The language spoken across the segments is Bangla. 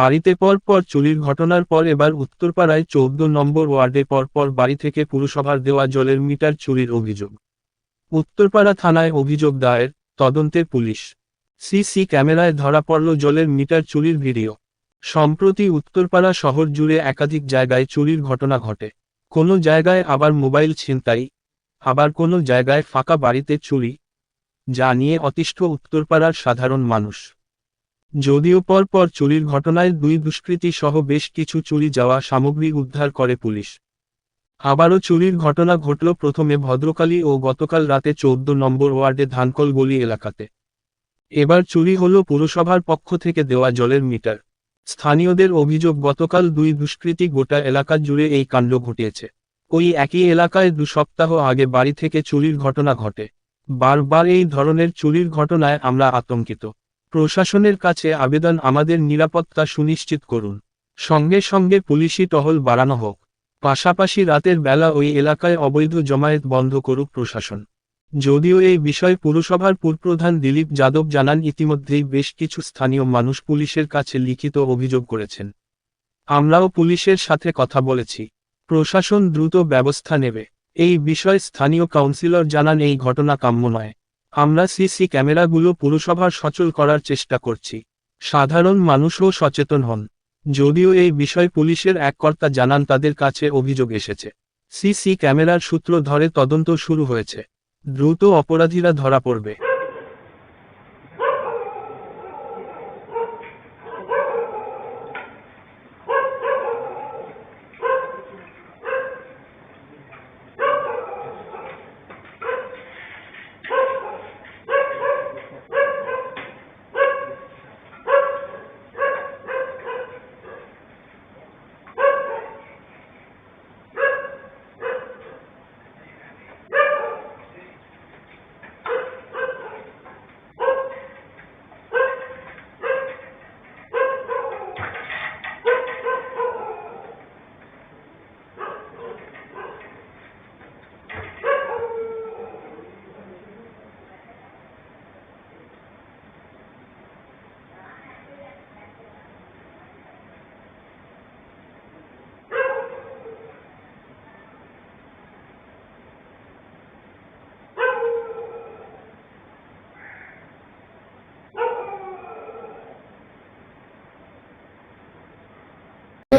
বাড়িতে পর পর চুরির ঘটনার পর এবার উত্তরপাড়ায় চৌদ্দ নম্বর ওয়ার্ডে পর পর বাড়ি থেকে পুরসভার দেওয়া জলের মিটার চুরির অভিযোগ। উত্তরপাড়া থানায় অভিযোগ দায়ের, তদন্তে পুলিশ। সিসি ক্যামেরায় ধরা পড়ল জলের মিটার চুরির ভিডিও। সম্প্রতি উত্তরপাড়া শহর জুড়ে একাধিক জায়গায় চুরির ঘটনা ঘটে। কোনো জায়গায় আবার মোবাইল ছিনতাই, আবার কোনো জায়গায় ফাঁকা বাড়িতে চুরি, যা নিয়ে অতিষ্ঠ উত্তরপাড়ার সাধারণ মানুষ। যদিও পর পর চুরির ঘটনায় দুই দুষ্কৃতী সহ বেশ কিছু চুরি যাওয়া সামগ্রী উদ্ধার করে পুলিশ। আবারও চুরির ঘটনা ঘটল প্রথমে ভদ্রকালী ও গতকাল রাতে চৌদ্দ নম্বর ওয়ার্ডে ধানকল গলি এলাকাতে। এবার চুরি হল পুরসভার পক্ষ থেকে দেওয়া জলের মিটার। স্থানীয়দের অভিযোগ, গতকাল দুই দুষ্কৃতী গোটা এলাকা জুড়ে এই কাণ্ড ঘটিয়েছে। ওই একই এলাকায় দু সপ্তাহ আগে বাড়ি থেকে চুরির ঘটনা ঘটে। বারবার এই ধরনের চুরির ঘটনায় আমরা আতঙ্কিত। প্রশাসনের কাছে আবেদন আমাদের নিরাপত্তা সুনিশ্চিত করুন। সঙ্গে সঙ্গে পুলিশি টহল বাড়ানো হোক। পাশাপাশি রাতের বেলা ওই এলাকায় অবৈধ জমায়েত বন্ধ করুক প্রশাসন। যদিও এই বিষয়ে পুরসভার পুরপ্রধান দিলীপ যাদব জানান, ইতিমধ্যেই বেশ কিছু স্থানীয় মানুষ পুলিশের কাছে লিখিত অভিযোগ করেছেন। আমরাও পুলিশের সাথে কথা বলেছি। প্রশাসন দ্রুত ব্যবস্থা নেবে। এই বিষয়ে স্থানীয় কাউন্সিলর জানান, এই ঘটনা কাম্য নয়। আমরা সিসি ক্যামেরাগুলো পুরসভার সচল করার চেষ্টা করছি। সাধারণ মানুষও সচেতন হন। যদিও এই বিষয় পুলিশের এক কর্তা জানান তাদের কাছে অভিযোগ এসেছে। সিসি ক্যামেরার সূত্র ধরে তদন্ত শুরু হয়েছে। দ্রুত অপরাধীরা ধরা পড়বে।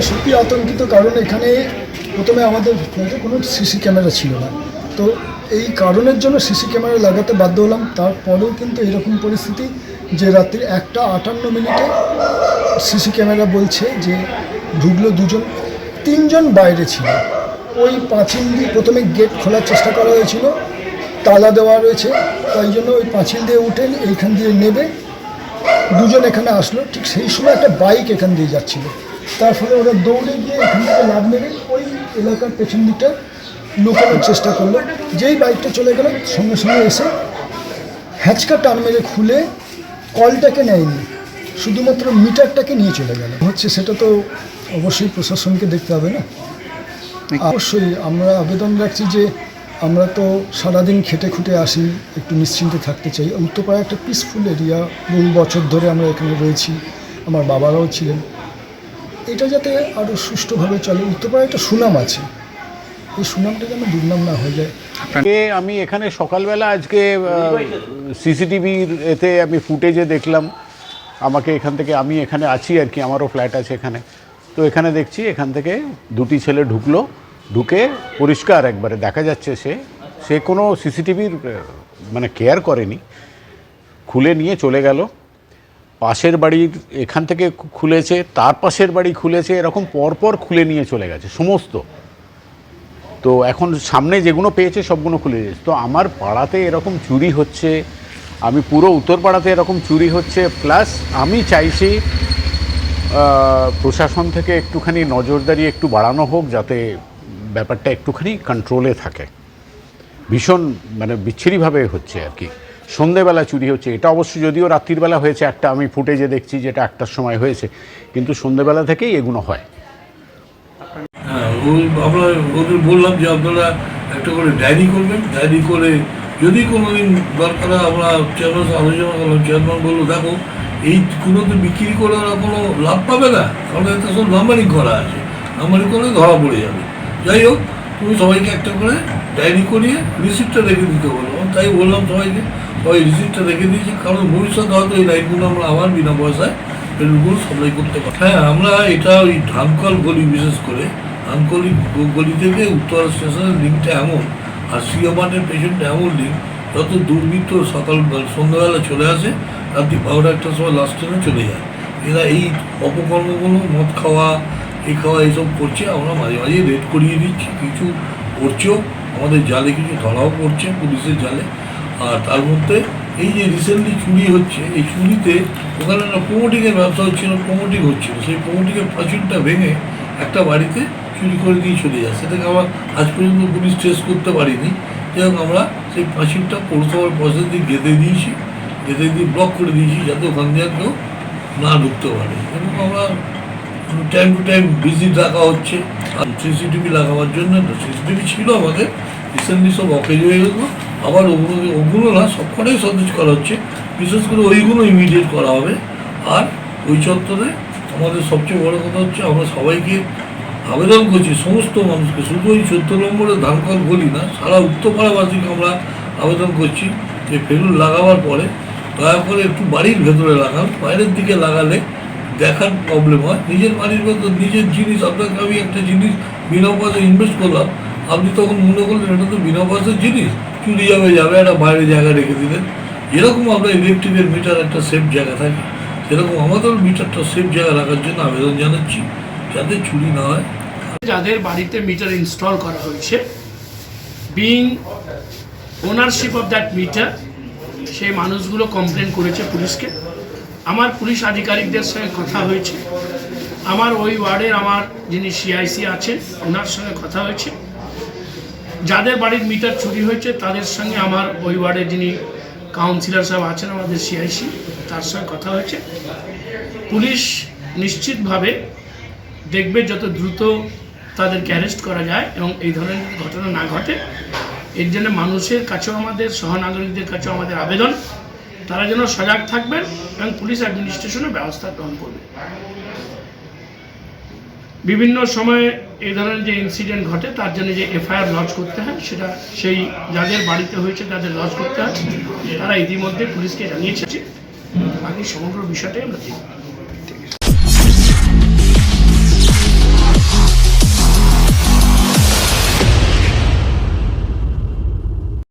সত্যি আতঙ্কিত কারণ এখানে প্রথমে আমাদের ফ্ল্যাটে কোনো সিসি ক্যামেরা ছিল না। তো এই কারণের জন্য সিসি ক্যামেরা লাগাতে বাধ্য হলাম। তারপরেও কিন্তু এরকম পরিস্থিতি যে রাত্রি একটা আটান্ন মিনিটে সিসি ক্যামেরা বলছে যে ঢুকলো দুজন, তিনজন বাইরে ছিল। ওই পাঁচিল দিয়ে প্রথমে গেট খোলার চেষ্টা করা হয়েছিল, তালা দেওয়া রয়েছে, তাই জন্য ওই পাঁচিল দিয়ে উঠে এইখান দিয়ে নেবে। দুজন এখানে আসলো, ঠিক সেই সময় একটা বাইক এখান দিয়ে যাচ্ছিল। তার ফলে ওরা দৌড়ে গিয়ে এখান থেকে লাভ নেবে। ওই এলাকার পেছন দিকটা লুকানোর চেষ্টা করল। যেই বাইকটা চলে গেল সঙ্গে সঙ্গে এসে হ্যাচকা টান মেরে খুলে কলটাকে নেয়নি। শুধুমাত্র মিটারটাকে নিয়ে চলে গেল। হচ্ছে সেটা তো অবশ্যই প্রশাসনকে দেখতে হবে না। অবশ্যই আমরা আবেদন রাখছি যে আমরা তো সারাদিন খেটে খুঁটে আসি একটু নিশ্চিন্তে থাকতে চাই। উত্তরপাড়া একটা পিসফুল এরিয়া বহু বছর ধরে আমরা এখানে রয়েছি। আমার বাবারাও ছিলেন। এটা যাতে আরও সুষ্ঠুভাবে চলে উত্তরপাড়া একটা সুনাম আছে। এই সুনামটা যেন দুর্নাম না হয়ে যায়। আমি এখানে সকালবেলা আজকে সিসিটিভির এতে আমি ফুটেজে দেখলাম। আমাকে এখান থেকে, আমি এখানে আছি আর কি, আমারও ফ্ল্যাট আছে এখানে। তো এখানে দেখছি, এখান থেকে দুটি ছেলে ঢুকলো, ঢুকে পরিষ্কার একবারে, দেখা যাচ্ছে সে সে কোনো সিসিটিভির মানে কেয়ার করেনি। খুলে নিয়ে চলে গেল। পাশের বাড়ির এখান থেকে খুলেছে, তার পাশের বাড়ি খুলেছে, এরকম পরপর খুলে নিয়ে চলে গেছে, সমস্ত। তো এখন সামনে যেগুলো পেয়েছে সবগুলো খুলে দিয়েছে। তো আমার পাড়াতে এরকম চুরি হচ্ছে, আমি পুরো উত্তরপাড়াতে এরকম চুরি হচ্ছে, প্লাস আমি চাইছি প্রশাসন থেকে একটুখানি নজরদারি একটু বাড়ানো হোক, যাতে ব্যাপারটা একটুখানি কন্ট্রোলে থাকে। ভীষণ মানে বিচ্ছিরিভাবে হচ্ছে আর কি। সন্ধেবেলা চুরি হচ্ছে। এটা অবশ্য যদিও রাত্রিবেলা হয়েছে, একটা আমি ফুটেজে দেখছি যেটা একটার সময় হয়েছে, কিন্তু সন্ধেবেলা থেকেই এগুলো হয়। হ্যাঁ ওই ওদের বললাম যে আপনারা একটা করে ডায়েরি করবেন। ডায়েরি করে যদি কোনো দিন দরকার আমরা চেয়ারম্যান আলোচনা করলাম, চেয়ারম্যান বলল, দেখো, এই কোনো তো বিক্রি করে ওরা কোনো লাভ পাবে না। কারণ এতে সব নাম্বারিং করা আছে। নাম্বারিং করলে ধরা পড়ে যাবে। যাই হোক, তুমি সবাইকে একটা করে ডায়েরি করিয়ে রিসিপ্টটা রেখে দিতে বলো। তাই বললাম সবাইকে সবাই রিসিপ্টটা রেখে দিয়েছি, কারণ ভবিষ্যতে হয়তো এই লাইনগুলো আমরা আবার বিনা পয়সায় পেট্রোলগুলো সাপ্লাই করতে পারি হ্যাঁ আমরা এটা ওই ধানকল গলি বিশেষ করে ধানকলি গলি থেকে উত্তর স্টেশনের লিঙ্কটা এমন, আর সিও মার্টের পেশেন্টটা এমন লিঙ্ক যত দুর্বৃত্ত সকাল সন্ধ্যাবেলা চলে আসে রাত্রি বারোটা একটার সময় লাস্ট ট্রেনে চলে যায়। এরা এই অপকর্মগুলো, মদ খাওয়া এই খাওয়া এইসব করছে, আমরা মাঝে মাঝে রেড করিয়ে দিচ্ছি, কিছু করছেও, আমাদের জালে কিছু ধরাও পড়ছে, পুলিশের জালে। আর তার মধ্যে এই যে রিসেন্টলি চুরি হচ্ছে, এই চুরিতে ওখানে না প্রমোটিংয়ের ব্যবসা হচ্ছিল প্রমোটিং হচ্ছিল। সেই প্রমোটিংয়ের প্রাচীনটা ভেঙে একটা বাড়িতে চুরি করে দিয়ে চলে যায়। সেটাকে আমরা আজ পর্যন্ত পুলিশ ট্রেস করতে পারিনি। যাই আমরা সেই প্রাচীরটা পৌরসভার পয়সা দিয়ে গেঁথে দিয়েছি, গেঁথে দিয়ে ব্লক করে দিয়েছি যাতে ওখান দিয়ে কেউ না ঢুকতে পারে। এবং আমরা টাইম টু টাইম ভিজিট রাখা হচ্ছে। আর সিসিটিভি লাগাবার জন্য সিসিটিভি ছিল আমাদের। রিসেন্টলি সব অকেজ হয়ে গেল। আবার ওগুলো ওগুলো না সবকটাই সতেজ করা হচ্ছে। বিশেষ করে ওইগুলো ইমিডিয়েট করা হবে। আর ওই চত্বরে আমাদের সবচেয়ে বড় কথা হচ্ছে আমরা সবাইকে আবেদন করছি, সমস্ত মানুষকে। শুধু ওই চোদ্দ নম্বরে ধানকল বলি না, সারা উত্তরপাড়াবাসীকে আমরা আবেদন করছি যে ফেলুন লাগাবার পরে দয়া করে একটু বাড়ির ভেতরে লাগান, বাইরের দিকে লাগালে দেখার প্রবলেম হয়। নিজের বাড়ির ভেতর নিজের জিনিস, আপনাকে আমি একটা জিনিস বিনা পয়সা ইনভেস্ট করলাম, আপনি তখন মনে করলেন এটা তো বিনা পয়সার জিনিস। চুরি যাবে যাবে, একটা বাইরে জায়গা রেখে দিলেন যেরকম আমরা ইলেকট্রিকের মিটার একটা সেফ জায়গা থাকে। সেরকম আমাদের মিটারটা সেফ জায়গা রাখার জন্য আবেদন জানাচ্ছি, যাতে চুরি না হয়। যাদের বাড়িতে মিটার ইনস্টল করা হয়েছে being ownership of that meter সেই মানুষগুলো কমপ্লেন করেছে পুলিশকে। আমার পুলিশ আধিকারিকদের সঙ্গে কথা হয়েছে। আমার ওই ওয়ার্ডের আমার যিনি সিআইসি আছেন, ওনার সঙ্গে কথা হয়েছে। যাদের বাড়ির মিটার চুরি হয়েছে, তাদের সঙ্গে আমার ওই ওয়ার্ডের যিনি কাউন্সিলর সাহেব আছেন, আমাদের সিআইসি তার সঙ্গে কথা হয়েছে। পুলিশ নিশ্চিতভাবে দেখবে যত দ্রুত তাদেরকে অ্যারেস্ট করা যায় এবং এই ধরনের ঘটনা না ঘটে। এর জন্য মানুষের কাছেও আমাদের, সহনাগরিকদের কাছেও আমাদের আবেদন। তারা যেন সজাগ থাকবেন এবং পুলিশ অ্যাডমিনিস্ট্রেশনও ব্যবস্থা গ্রহণ করবে। বিভিন্ন সময়ে এই ধরনের যে ইনসিডেন্ট ঘটে, তার জন্য যে এফআইআর লঞ্চ করতে হয়, সেটা সেই যাদের বাড়িতে হয়েছে তাদের লঞ্চ করতে হয়। তারা ইতিমধ্যে পুলিশকে জানিয়েছে। বাকি সমগ্র বিষয়টাই আমরা দেখব।